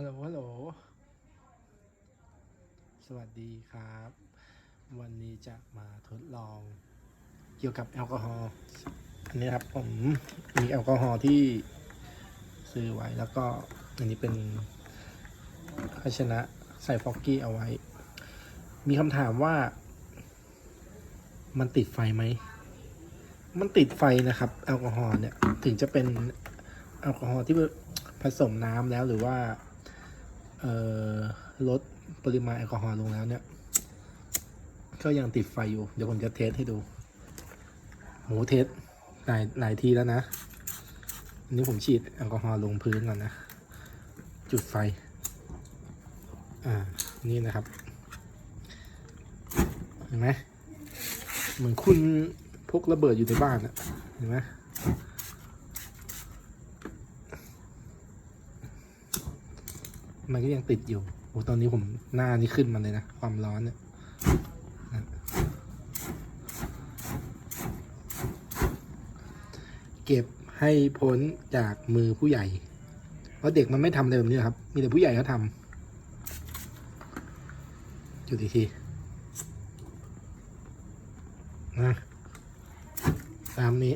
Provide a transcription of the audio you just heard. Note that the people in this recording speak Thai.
ฮัลโหล ฮัลโหล สวัสดีครับ วันนี้จะมาทดลองเกี่ยวกับแอลกอฮอล์ อันนี้ครับผมมีแอลกอฮอล์ที่ซื้อไว้แล้วก็อันนี้เป็นภาชนะใส่ฟอกกี้เอาไว้ มีคำถามว่า มันติดไฟไหม มันติดไฟนะครับ แอลกอฮอล์เนี่ย ถึงจะเป็นแอลกอฮอล์ที่ผสมน้ำแล้วหรือว่า ลดปริมาณแอลกอฮอล์ลงแล้วเนี่ย ก็ยังติดไฟอยู่ เดี๋ยวผมจะเทสให้ดูโหเทสหลายหลายทีแล้วนะอันนี้ผมฉีดแอลกอฮอล์ลงพื้นก่อนนะ จุดไฟ อ่า นี่นะครับ เห็นไหมเหมือนคุณพกระเบิดอยู่ในบ้านอะเห็นไหม มันก็ยังติดอยู่โอ้ตอนนี้ผมหน้านี่ขึ้นมาเลยนะ ความร้อนเนี่ยเก็บให้พ้นจากมือผู้ใหญ่ เพราะเด็กมันไม่ทำอะไรแบบนี้ครับ มีแต่ผู้ใหญ่เขาทำจุดอีกทีนะตามนี้